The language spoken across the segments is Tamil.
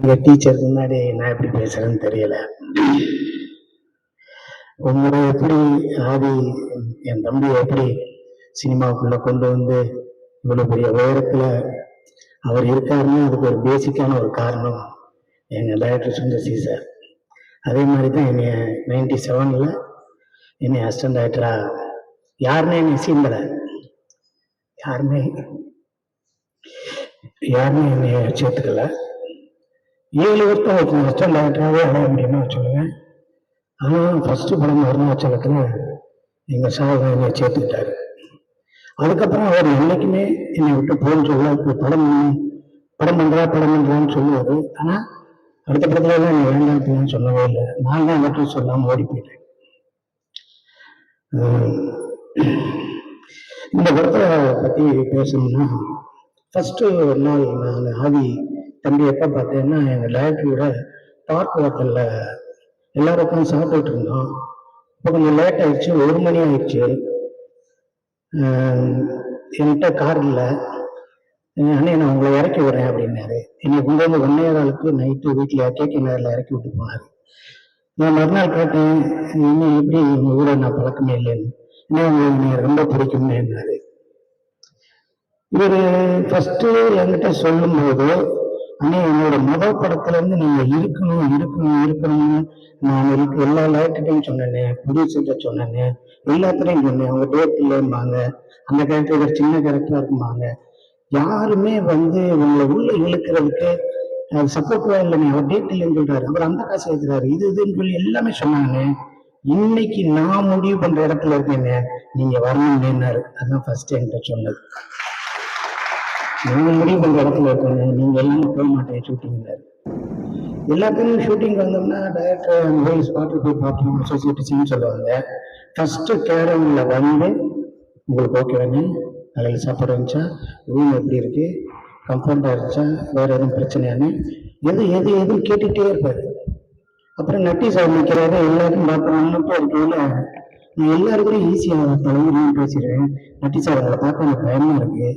எங்க டீச்சருக்கு முன்னாடி நான் எப்படி பேசுறேன்னு தெரியல. உங்களை எப்படி ஆதி என் தம்பியை எப்படி சினிமாவுக்குள்ள கொண்டு வந்து இவ்வளவு பெரிய உயரத்துல அவர் இருக்காருன்னா அதுக்கு ஒரு பேசிக்கான ஒரு காரணம் எங்க டைரக்டர் சுந்தர் சி சார் அதே மாதிரி தான் என்னைய நைன்டி செவன்ல என்னை அசிஸ்டன்ட் டைரக்டரா யாருமே என்னை சீண்டல. யாருமே யாருமே என்னைய சேர்த்துக்கல. ஏழு வருஷம் வச்சு நஷ்டம் இல்லாட்டாவே அடைய முடியுமா சொல்லுங்க ஆனால் ஃபர்ஸ்ட் படம் அருணாச்சலத்தில் எங்கள் சார் என்னை சேர்த்துக்கிட்டாரு. அதுக்கப்புறம் அவர் என்னைக்குமே என்னை விட்டு போகணும்னு சொல்ல இப்போ படம் படம் பண்ணுறா படம் பண்ணுறான்னு சொல்லுவாரு. ஆனால் அடுத்த படத்துல எல்லாம் நீ வேண்டாம் அப்படின்னு சொல்லவே இல்லை. நான் தான் மட்டும் சொல்லாமல் ஓடி போயிட்டேன். இந்த படத்தை பற்றி பேசணும்னா ஃபஸ்ட்டு ஒரு நாள் நான் ஆதி தம்பி எப்போ பார்த்தேன்னா எங்கள் டைரக்டரோட பார்க் ஹோட்டலில் எல்லாரும் உட்காந்து சாப்பிட்டுட்டு இருந்தோம். இப்போ கொஞ்சம் லேட் ஆயிடுச்சு ஒரு மணி ஆயிடுச்சு. என்கிட்ட கார் இல்லை. அண்ணே நான் உங்களை இறக்கி விடுறேன் அப்படின்னாரு. என்னை கொண்டு வந்து ஒன்னையாளுக்கு நைட்டு வீட்டில் கேட்க நேரில் இறக்கி விட்டு போனாரு. நான் மறுநாள் கேட்டேன் இன்னும் எப்படி உங்கள் ஊரை நான் பழக்கமே இல்லைன்னு? இன்னும் உங்களுக்கு எனக்கு ரொம்ப பிடிக்கும்னு என்னாரு இவர் ஃபஸ்ட்டு என்கிட்ட சொல்லும்போது ஆனா என்னோட முதல் படத்துல இருந்து நீங்க இருக்கணும் இருக்கணும் இருக்கணும்னு நான் இருக்கு எல்லா லைட்டையும் சொன்னேன் ப்ரொடியூசர்கிட்ட சொன்னேன் எல்லாத்துலையும் சொன்னேன். அவங்க டேட் இல்லைம்பாங்க அந்த கேரக்டர் சின்ன கேரக்டரா இருக்கும்பாங்க. யாருமே வந்து உங்களை உள்ள இழுக்கிறதுக்கு சப்போர்ட்டிவா நீ அவர் டேட் இல்லைன்னு சொல்றாரு. அவர் அந்த காசு வைக்கிறாரு இது இதுன்னு சொல்லி எல்லாமே சொன்னாங்க இன்னைக்கு நான் முடிவு பண்ற இடத்துல இருக்கேன் நீங்க வரணும்னாரு அதுதான் ஃபர்ஸ்ட் என்கிட்ட சொன்னது. நான் முடிவு பண்ற இடத்துல இருக்கேங்க நீங்க எல்லாம் போக மாட்டேன் ஷூட்டிங்ல எல்லாத்துக்கும் ஷூட்டிங் வந்தோம்னா டைரக்டர் போய் ஸ்பாட்டில் போய் பார்ப்போம். அசோசியேட் சொல்லுவாங்க. ஃபர்ஸ்ட் கேரளில் வந்து உங்களுக்கு ஓகே வேணும் காலையில் சாப்பாடு வந்துச்சா? ரூம் எப்படி இருக்கு? கம்ஃபர்டாக இருந்துச்சா? வேற எதுவும் பிரச்சனையானு எது எது எதுவும் கேட்டுகிட்டே இருப்பாரு. அப்புறம் நட்டி சார் நிற்கிறாரு எல்லாருக்கும் பார்க்குறாங்கன்னு மட்டும் இருக்கையில நான் எல்லாருக்கும் ஈஸியாக பழகி நான் பேசிடுவேன் நட்டி சார் உங்களை பார்க்க எனக்கு பயமாக இருக்கு.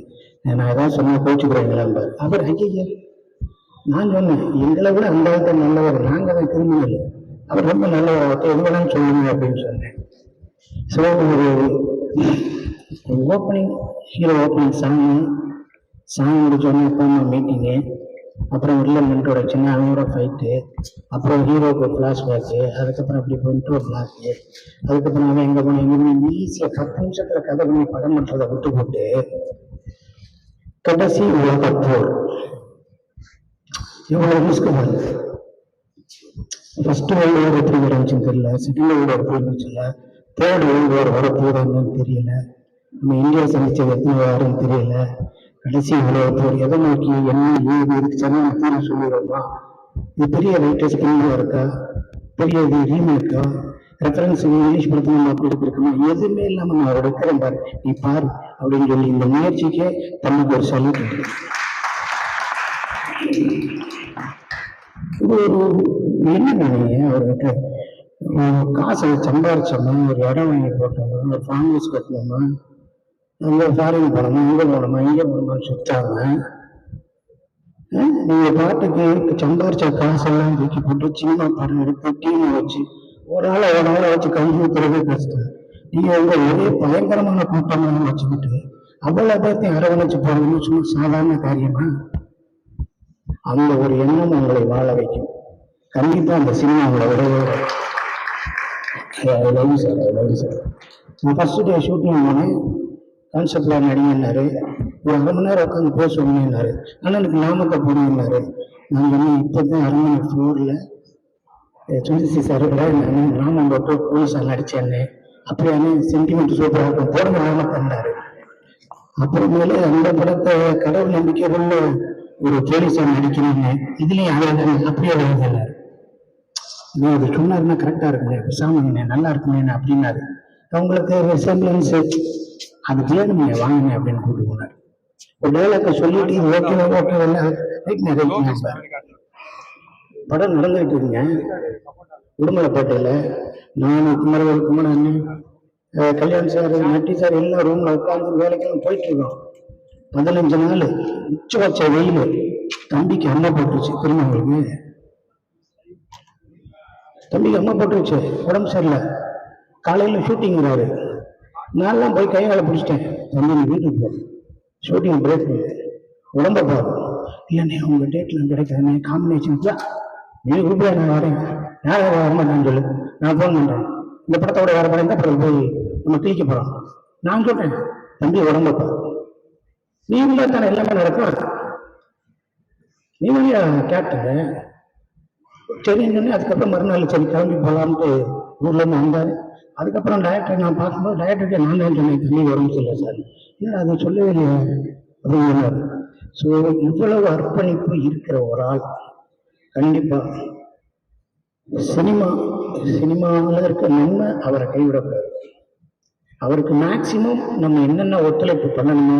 நான் ஏதாவது சொன்னா கோச்சுக்கிறேங்களாம்பார் அவர் ஐயா நான் சொன்னேன் எங்களை விட அந்த அளவுக்கு நல்லவர் நாங்கள் தான் கிரிமினல். அவர் ரொம்ப நல்லவர் எது வேணாலும் சொல்லுங்க அப்படின்னு சொன்னேன். ஸோ ஒரு opening hero opening song song முடிச்சோடனே போன மீட்டிங்கு அப்புறம் உள்ள மென்டோட சின்ன அவங்களோட ஃபைட்டு அப்புறம் ஹீரோக்கு ஃப்ளாஷ்பேக்கு அதுக்கப்புறம் அப்படி இன்ட்ரோ பிளாக்கு அதுக்கப்புறம் அவன் எங்கே போன எங்கே ஈஸியாக பத்து நிமிஷத்தில் கதை பண்ணி படம் பண்ணுறதை விட்டு போட்டு கடைசி உலகப் போர். இவ்வளவு ரிஸ்க் வருது ஃபர்ஸ்ட் வேர்ல்டு வார் எப்படி வரச்சுன்னு தெரியல. செகண்ட் வேர்ல்டு வார் எப்படி இருந்துச்சுல தேர்ட் வேர்ல்டு வார் வர போதாங்கன்னு தெரியல. நம்ம இந்தியா சந்திச்சது எத்தனை வாரம் தெரியல. கடைசி உலக எதை நோக்கி என்ன ஏது இருக்குச்சுன்னு தீர்வு சொல்லிடுறோமா இது பெரிய ரைட்டர்ஸ் கிளியா இருக்கா? பெரிய இது ரீமேக்கா ரெஃபரன்ஸ் இங்கிலீஷ் படத்தில் நம்ம அப்படி எதுவுமே இல்லாம நான் எடுக்கிறேன் பாரு. நீ பாரு அப்படின்னு சொல்லி இந்த முயற்சிக்கே தனக்கு ஒரு சல்யூட் இது ஒரு என்ன நினைங்க அவர்கிட்ட காசை சம்பாரிச்சோமா? ஒரு இடம் வாங்கி போட்டோமா? ஒரு ஃபார்ம் ஹவுஸ் கட்டணுமா அங்கே ஃபாரின் போனோமா இங்கே போனோமா இங்கே போனோமா சுத்தாம. அஹ், நீங்க பாட்டுக்கு சம்பாரிச்ச காசெல்லாம் தூக்கி போட்டு சினிமா படம் எடுத்து டீம் வச்சு ஒரு ஆளை ஒரு ஆளை வச்சு கண்டுபிடிக்கிறதே கஷ்டம். நீங்க உங்க ஒரே பயங்கரமான கூட்டமாக வச்சுக்கிட்டு அவ்வளவு பேர்த்தையும் அரவணைச்சு போறதுன்னு சும்மா சாதாரண காரியமா? அந்த ஒரு எண்ணம் உங்களை வாழ வைக்கும். கண்டிப்பா அந்த சினிமா உங்களை விடவே லவ் சார் லவ் சார் நான் ஃபர்ஸ்ட் டே ஷூட்டிங் போனேன். கான்செப்ட்ல நடிங்கன்னாரு ஒரு அரை மணி நேரம் உட்காந்து பேசுவோம்னாரு ஆனால் எனக்கு நாமத்தை போடுங்கன்னாரு நான் சொன்னேன் இப்போ தான் அரண்மனை ஃப்ளோரில் சுந்தசி சார் விட நான் ராமன் போட்டு போலீஸார் நடிச்சேன்னு. அப்படியானே சென்டிமெண்ட் சூப்பராக இருக்கும். போடுங்க நாமத்தன்னாரு அப்புறமேலே அந்த படத்தை கடவுள் நம்பிக்கை உள்ள ஒரு போலீஸார் நடிக்கணும்னு இதுலயும் அழகு அப்படியே எழுதினார். நீ அது சொன்னாருன்னா கரெக்டா இருக்குமே. சாமி நல்லா இருக்குமே அப்படின்னாரு. அவங்களுக்கு ரிசம்பிளன்ஸ் அது வேணுமே வாங்குங்க அப்படின்னு கூப்பிட்டு போனார். ஒரு டைலாக சொல்லிட்டு ஓகே ஓகே சார். படம் நடந்துகிட்டு இருங்க உடுமலைப்பேட்டையில நான் Kumaravel Kumaran uh Kalyan sir Natty sir எல்லாம் ரூம்ல உட்காந்து வேலைக்கெல்லாம் போயிட்டு இருக்கோம். பதினஞ்சு நாள் உச்சபட்ச வெயில். தம்பிக்கு அம்மா போட்டுருச்சு. தெரியுமா உங்களுக்கு? தம்பிக்கு அம்மா போட்டுருச்சு. உடம்பு சரியில்லை. காலையில் ஷூட்டிங்கிறாரு நான்லாம் போய் கையால பிடிச்சிட்டேன். தம்பி நீ வீட்டுக்கு போ. ஷூட்டிங் பிரேக் உடம்ப பாரு. இல்லைண்ணே உங்க டேட்ல கிடைக்காதுண்ணே காம்பினேஷன் நீ கூப்பிட நான் வரேன். யார் வர மாட்டேன்னு சொல்லு. நான் ஃபோன் பண்ணுறேன் இந்த படத்தோட வேற படம் தான் அப்புறம் போய் நம்ம கிளிக்க போகிறோம் நான் சொல்றேன். தம்பி உடம்ப பாரு. நீ இருந்தா தானே எல்லாமே நடக்கும். நீ வழியா கேட்டேன் சரின்னு அதுக்கப்புறம் மறுநாள் சரி கிளம்பி போகலான்ட்டு ஊர்ல இருந்து வந்தாரு. அதுக்கப்புறம் டைரக்டர் நான் பார்க்கும்போது டைரக்டருக்கு நான் தான் சொன்னேன் தண்ணி வரும்னு சொல்லுவேன் சார். இல்லை அதை சொல்லவே இல்லையா அப்படிங்கிறார் ஸோ இவ்வளவு அர்ப்பணிப்பு இருக்கிற ஒரு ஆள் கண்டிப்பாக சினிமா சினிமாவில் இருக்க நன்மை அவரை கைவிடக்கூடாது. அவருக்கு மேக்சிமம் நம்ம என்னென்ன ஒத்துழைப்பு பண்ணணுமோ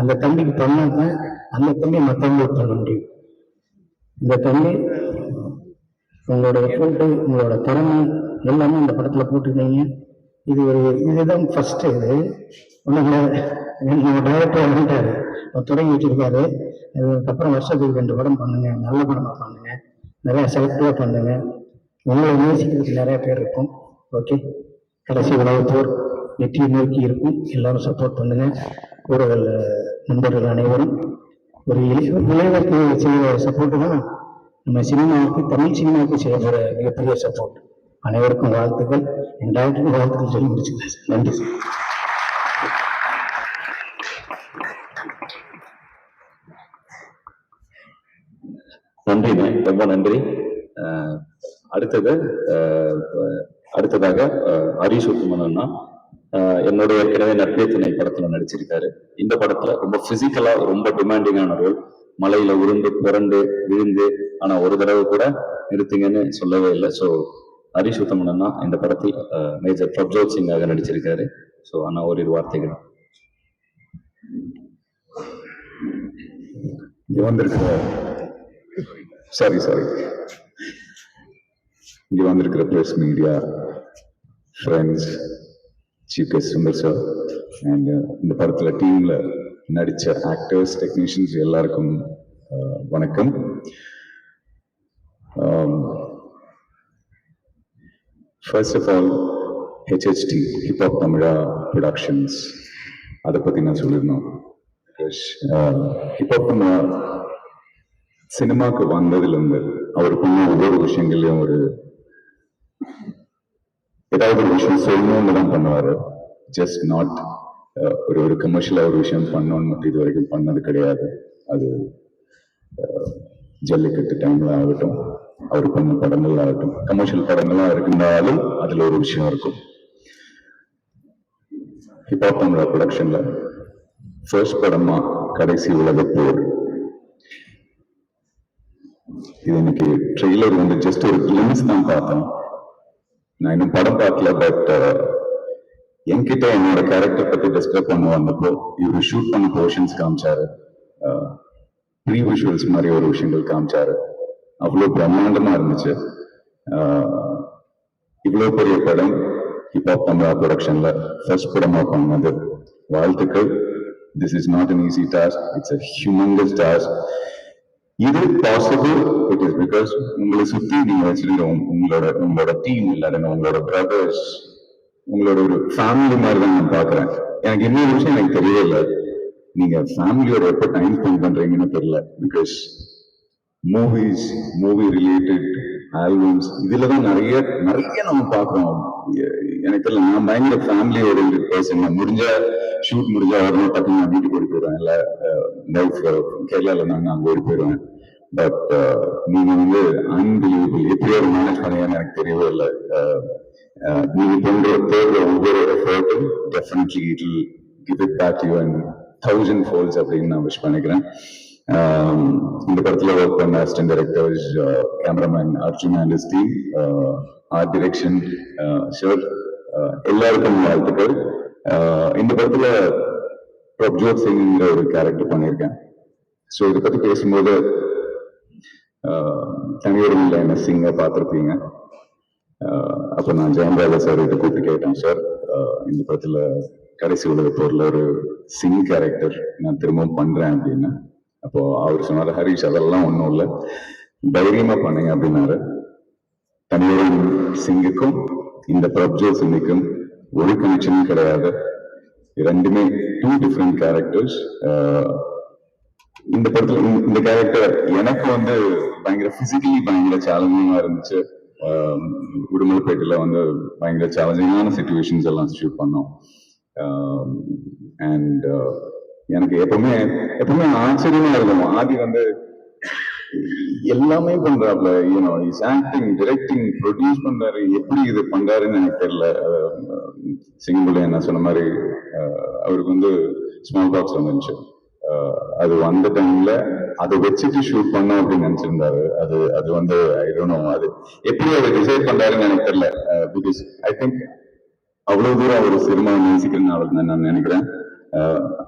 அந்த தம்பிக்கு பண்ணாதான் அந்த தம்பி மற்றவங்களுக்கு பண்ண முடியும். இந்த தம்பி உங்களோட எஃபர்ட்டு உங்களோட திறமை எல்லாமே இந்த படத்துல போட்டிருக்கீங்க. இது ஒரு இதுதான் ஃபர்ஸ்ட் இது. ஒன்றும் டைரக்டர் வந்துட்டாரு. அவர் தொடங்கி வச்சிருக்காரு. அதுக்கப்புறம் வருஷத்துக்கு ரெண்டு படம் பண்ணுங்க நல்ல படமாக பண்ணுங்க நிறையா செலக்டிவா பண்ணுங்க. உங்களை நேசிக்கிறதுக்கு நிறைய பேர் இருக்கும். ஓகே கடைசி உலகத்தோர் வெற்றியை நோக்கி இருக்கும். எல்லாரும் சப்போர்ட் பண்ணுங்க. ஊடக நண்பர்கள் அனைவரும். ஒரு இளைய செய்கிற சப்போர்ட்டு தான்? நம்ம சினிமாவுக்கு தமிழ் சினிமாவுக்கு செய்ய மிகப்பெரிய சப்போர்ட் அனைவருக்கும் வாழ்த்துக்கள். என் டாக்டருக்கு வாழ்த்துக்கள் சொல்லி முடிச்சுக்கிறேன் சார். நன்றி சார். நன்றி ரொம்ப நன்றி. அடுத்தது அடுத்ததாக அஹ் ஹரிஷ் உத்தமனா என்னோட ஏற்கனவே நட்பே துணை படத்துல நடிச்சிருக்காரு. இந்த படத்துல ரொம்ப பிசிக்கலா ரொம்ப டிமாண்டிங்கான ரோல் மலையில உருண்டு புரண்டு விழுந்து ஆனா ஒரு தடவை கூட நிறுத்துங்கன்னு சொல்லவே இல்லை. ஸோ ஹரிஷ் உத்தமன் அண்ணா இந்த படத்தில் மேஜர் பிரப்ஜோத் சிங்காக நடிச்சிருக்காரு. ஸோ அண்ணா ஓரிரு வார்த்தைகள். இங்க வந்திருக்கிற சாரி சாரி இங்க வந்திருக்கிற press media friends chief guest Sundar sir and இந்த படத்தில் டீம்ல நடித்த ஆக்டர்ஸ் டெக்னீஷியன்ஸ் எல்லாருக்கும் வணக்கம். First of all HHT hip hop Tamizha productions அதை பத்தி நான் சொல்லியிருந்தோம் ஹிப்ஹாப் தமிழா சினிமாக்கு வந்ததுலேருந்து அவர் பண்ண ஒவ்வொரு விஷயங்கள்லயும் ஒரு ஏதாவது ஒரு விஷயம் சொல்லணும்னு தான் பண்ணுவாரு. ஜஸ்ட் நாட் ஒரு ஒரு கமர்ஷியலா ஒரு விஷயம் பண்ணணும்னு மட்டும் இது வரைக்கும் பண்ணது கிடையாது. அது ஜல்லிக்கட்டு டைம்ல ஆகட்டும். அவர் பண்ண படங்கள் ஆகட்டும் கமர்ஷியல் படங்கள்லாம் இருந்தாலும் அதுல ஒரு விஷயம் இருக்கும். இப்போ தமிழா ப்ரொடக்ஷன்ல ஃபர்ஸ்ட் படமா கடைசி உலக போர். இது எனக்கு ட்ரெய்லர் வந்து ஜஸ்ட் ஒரு கிளிம்ஸ் தான் பார்த்தேன் நான் இன்னும் படம் பார்க்கல பட் uh, என்கிட்ட என்னோட கேரக்டர் பத்தி டிஸ்கஸ் பண்ண வந்தப்போ இவர் ஷூட் பண்ண போர்ஷன்ஸ் காமிச்சாரு. Uh, ப்ரீ விஷுவல்ஸ் மாதிரி ஒரு விஷயங்கள் காமிச்சாரு. அவ்வளோ பிரம்மாண்டமாக இருந்துச்சு. ஆஹ் இவ்வளோ பெரிய படம் ஹிப்ஹாப் தமிழா ப்ரொடக்ஷன்ல ஃபர்ஸ்ட் படமா பண்ணது. வாழ்த்துக்கள். This is not an easy task it's a humongous task இது பாசிபிள் இட் இஸ் பிகாஸ் உங்களை சுற்றி நீங்கள் வச்சிருக்க உங்களோட உங்களோட டீம் இல்லாதன உங்களோட பிரதர்ஸ் உங்களோட ஒரு ஃபேமிலி மாதிரி தான் நான் பார்க்குறேன். எனக்கு இன்னொரு விஷயம் எனக்கு தெரியவே இல்லை. நீங்கள் ஃபேமிலியோட எப்போ டைம் ஸ்பெண்ட் பண்ணுறீங்கன்னு தெரியல. Because movies movie related albums இதுல தான் நிறைய நிறைய நம்ம பார்க்குறோம். எனக்கு தெரியல நான் பயங்கர ஃபேமிலி ஓரியன்ட் பர்சன் முடிஞ்ச ஷூட் முடிஞ்சா வரணும் டக்குன்னு நான் வீட்டுக்கு ஓடி போயிடுவேன். இல்லை லைஃப் கேரளாவில் நாங்கள் அங்கே ஓடி போயிடுவேன். பட் நீங்க வந்து அன்பிலீவபிள் எப்படி ஒரு மேனேஜ் பண்ணீங்கன்னு எனக்கு தெரியவே இல்லை. நீங்க பண்ற தேடுற ஒவ்வொரு எஃபர்ட்டும் definitely it give it back you and thousand folds அப்படின்னு நான் விஷ் பண்ணிக்கிறேன். Um, இந்த படத்துல ஒர்க் பண்ண assistant director cameraman Arjun and his team art direction sure எல்லாருக்கும் வாழ்த்துக்கள். Uh, இந்த படத்துல பிரப்ஜோத் சிங்ங்கிற ஒரு கேரக்டர் பண்ணியிருக்கேன். ஸோ இதை பத்தி பேசும்போது uh, தனியொருமில்ல என்ன சிங்கை பார்த்துருப்பீங்க. Uh, அப்போ நான் ஜெயம்ராஜா சார் கிட்ட கூப்பிட்டு கேட்டேன் சார் இந்த படத்துல கடைசி உலக போர்ல ஒரு சிங் கேரக்டர் நான் திரும்பவும் பண்றேன் அப்படின்னு. அப்போ அவர் சொன்னார் ஹரிஷ் அதெல்லாம் ஒன்றும் இல்லை. தைரியமா பண்ணுங்க அப்படின்னாரு. தனியோட சிங்குக்கும் இந்த பிரப்ஜோ சிங்குக்கும் ஒரு கனெக்ஷனும் கிடையாது. ரெண்டுமே டூ டிஃப்ரெண்ட் கேரக்டர்ஸ் இந்த படத்துல இந்த- கேரக்டர் எனக்கு வந்து பயங்கர பிசிக்கலி பயங்கர சேலஞ்சிங்கா இருந்துச்சு. ஆஹ் வந்து பயங்கர சேலஞ்சிங்கான சுச்சுவேஷன்ஸ் எல்லாம் ஷூட் பண்ணோம். அண்ட் எனக்கு எப்பவுமே எப்பவுமே ஆச்சரியமா இருக்கும். ஆதி வந்து எல்லாமே பண்றாப்ல. You know is acting directing produce பண்றாரு. எப்படி இது பண்றாருன்னு எனக்கு தெரியல. சிங்கிள் என்ன சொன்ன மாதிரி அஹ், அவருக்கு வந்து ஸ்மால் பாக்ஸ் வந்துச்சு. அது வந்த டைம்ல அதை வச்சுட்டு ஷூட் பண்ணோம் அப்படின்னு நினைச்சிருந்தாரு. அது அது வந்து ஐ அது எப்படி அவர் டிசைட் பண்றாருன்னு எனக்கு தெரியல. பிகாஸ் ஐ திங்க் அவ்வளவு தூரம் அவர் சினிமா நேசிக்கிறதுனால நான் நினைக்கிறேன்.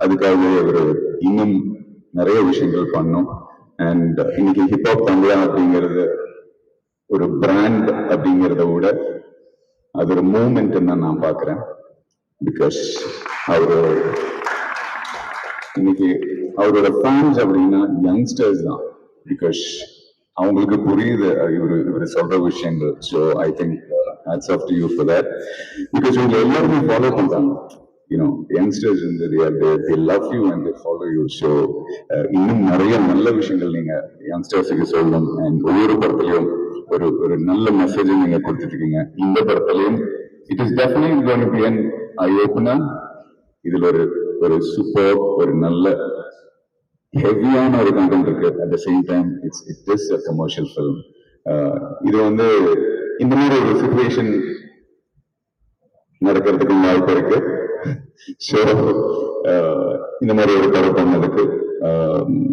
அதுக்காகவே அவர் இன்னும் நிறைய விஷயங்கள் பண்ணோம். அண்ட் இன்னைக்கு ஹிப்ஹாப் தமிழா அப்படிங்கிறது ஒரு பிராண்ட் அப்படிங்கிறத விட அது ஒரு மூமெண்ட் தான் நான் பார்க்குறேன். பிகாஸ் அவர் இன்னைக்கு அவரோட ஃபேன்ஸ் அப்படின்னா யங்ஸ்டர்ஸ் தான். பிகாஸ் அவங்களுக்கு புரியுது இவர் இவர் சொல்ற விஷயங்கள். So I think hats off to you for that because இவங்க எல்லாருமே ஃபாலோ பண்றாங்க. யூனோ யங்ஸ்டர்ஸ் வந்து they love you and they follow you so இன்னும் நிறைய நல்ல விஷயங்கள் நீங்க யங்ஸ்டர்ஸுக்கு சொல்லணும். அண்ட் ஒவ்வொரு படத்துலயும் ஒரு ஒரு நல்ல மெசேஜை நீங்க கொடுத்துட்டு இருக்கீங்க இந்த படத்துலயும் it is definite going be I ஓப்பனா இதுல ஒரு ஒரு சூப்பர் ஒரு நல்ல ஹெவியான ஒரு கண்டென்ட் இருக்கு. At the same time it's it is a commercial film இது வந்து இந்த மாதிரி ஒரு சுச்சுவேஷன் நடக்கிறதுக்கு வாய்ப்பு இருக்கு. ஸோ இந்த மாதிரி ஒரு படம் பண்ணதுக்கு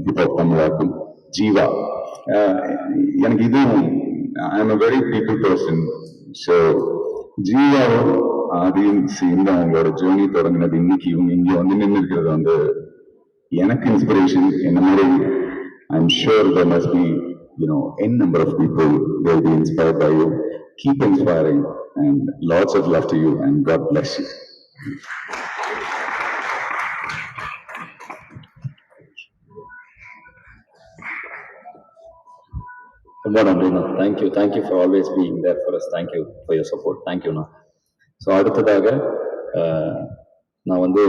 இப்போ தமிழாக்கும். ஜீவா. எனக்கு இதுவும் I am a very people person so ஜீவாவும் அதையும் சேர்ந்து அவங்களோட ஜேர்னி தொடங்கினது இன்னைக்கு இவங்க இங்க வந்து நின்று இருக்கிறது வந்து எனக்கு இன்ஸ்பிரேஷன் என்ன மாதிரி I am sure there must be you know an number of people people be inspired by you keep inspiring and lots of love to you and God bless you ரொம்ப நன்றிண்ணா thank you thank you for always being there for us thank you for your support தேங்க்யூண்ணா ஸோ அடுத்ததாக நான் வந்து